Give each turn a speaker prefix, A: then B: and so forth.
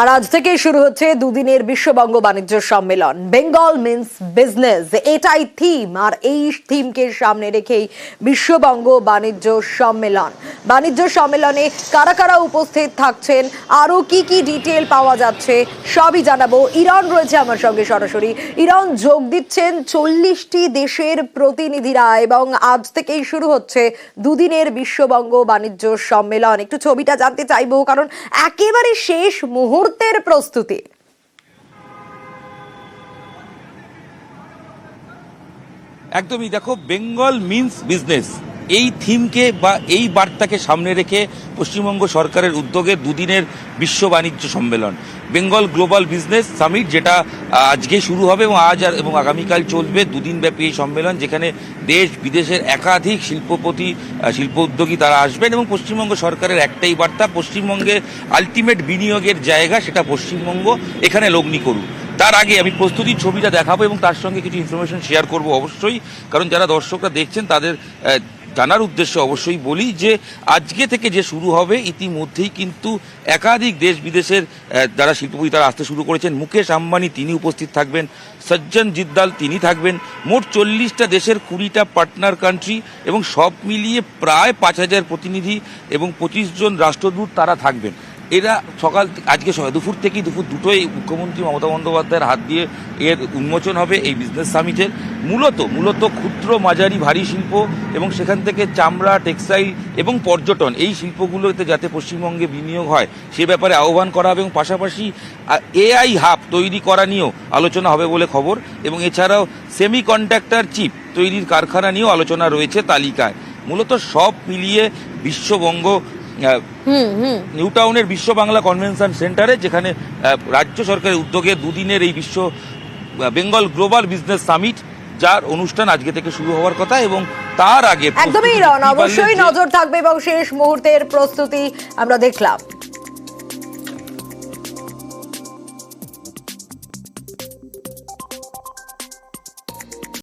A: আর আজ থেকে শুরু হচ্ছে দুদিনের বিশ্ববঙ্গ বাণিজ্য সম্মেলন। বেঙ্গল মিন্স বিজনেস, এটাই থিম আর এই থিমকে সামনে রেখেই বিশ্ববঙ্গ বাণিজ্য সম্মেলন। বাণিজ্য সম্মেলনে কারা কারা উপস্থিত থাকছেন আরও কি কি ডিটেল পাওয়া যাচ্ছে, সবই জানাব। ইরান রয়েছে আমার সঙ্গে সরাসরি। ইরান যোগ দিচ্ছেন চল্লিশটি দেশের প্রতিনিধিরা এবং আজ থেকেই শুরু হচ্ছে দুদিনের বিশ্ববঙ্গ বাণিজ্য সম্মেলন। একটু ছবিটা জানতে চাইব, কারণ একেবারে শেষ মুহূর্তের প্রস্তুতি
B: একদমই দেখো বেঙ্গল মিন্স বিজনেস এই থিমকে বা এই বার্তাকে সামনে রেখে পশ্চিমবঙ্গ সরকারের উদ্যোগে দুদিনের বিশ্ব বাণিজ্য সম্মেলন। বেঙ্গল গ্লোবাল বিজনেস সামিট, যেটা আজকে শুরু হবে এবং আজ আর এবং আগামীকাল চলবে দুদিন ব্যাপী এই সম্মেলন, যেখানে দেশ বিদেশের একাধিক শিল্পপতি শিল্প উদ্যোগী তারা আসবেন এবং পশ্চিমবঙ্গ সরকারের একটাই বার্তা, পশ্চিমবঙ্গে আলটিমেট বিনিয়োগের জায়গা সেটা পশ্চিমবঙ্গ, এখানে লগ্নি করুন। তার আগে আমি প্রস্তুতির ছবিটা দেখাবো এবং তার সঙ্গে কিছু ইনফরমেশন শেয়ার করব অবশ্যই, কারণ যারা দর্শকরা দেখছেন তাদের জানার উদ্দেশ্যে অবশ্যই বলি যে আজকে থেকে যে শুরু হবে, ইতিমধ্যেই কিন্তু একাধিক দেশ বিদেশের যারা শিল্পপতি তারা আসতে শুরু করেছেন। মুকেশ আম্বানি তিনি উপস্থিত থাকবেন, সজ্জন জিদ্দাল তিনি থাকবেন। মোট চল্লিশটা দেশের কুড়িটা পার্টনার কান্ট্রি এবং সব মিলিয়ে প্রায় পাঁচ হাজার প্রতিনিধি এবং পঁচিশ জন রাষ্ট্রদূত তারা থাকবেন। এরা সকাল আজকে সকাল, দুপুর থেকেই দুপুর দুটোই মুখ্যমন্ত্রী মমতা বন্দ্যোপাধ্যায়ের হাত দিয়ে এর উন্মোচন হবে এই বিজনেস সামিটের মূলত মূলত ক্ষুদ্র, মাঝারি, ভারী শিল্প এবং সেখান থেকে চামড়া টেক্সটাইল এবং পর্যটন, এই শিল্পগুলোতে যাতে পশ্চিমবঙ্গে বিনিয়োগ হয়, সে ব্যাপারে আহ্বান করা হবে এবং পাশাপাশি এআই হাব তৈরি করা নিয়েও আলোচনা হবে বলে খবর এবং এছাড়াও সেমি কন্ডাক্টর চিপ তৈরির কারখানা নিয়েও আলোচনা রয়েছে তালিকায়। মূলত সব মিলিয়ে বিশ্ববঙ্গ নিউ টাউনের বিশ্ব বাংলা কনভেনশন সেন্টারে যেখানে রাজ্য সরকারের উদ্যোগে দুদিনের এই বিশ্ব বেঙ্গল গ্লোবাল বিজনেস সামিট যার অনুষ্ঠান আজকে থেকে শুরু হওয়ার কথা এবং তার আগে
A: একদমই
B: রন
A: অবশ্যই নজর থাকবে এবং শেষ মুহূর্তের প্রস্তুতি আমরা দেখলাম।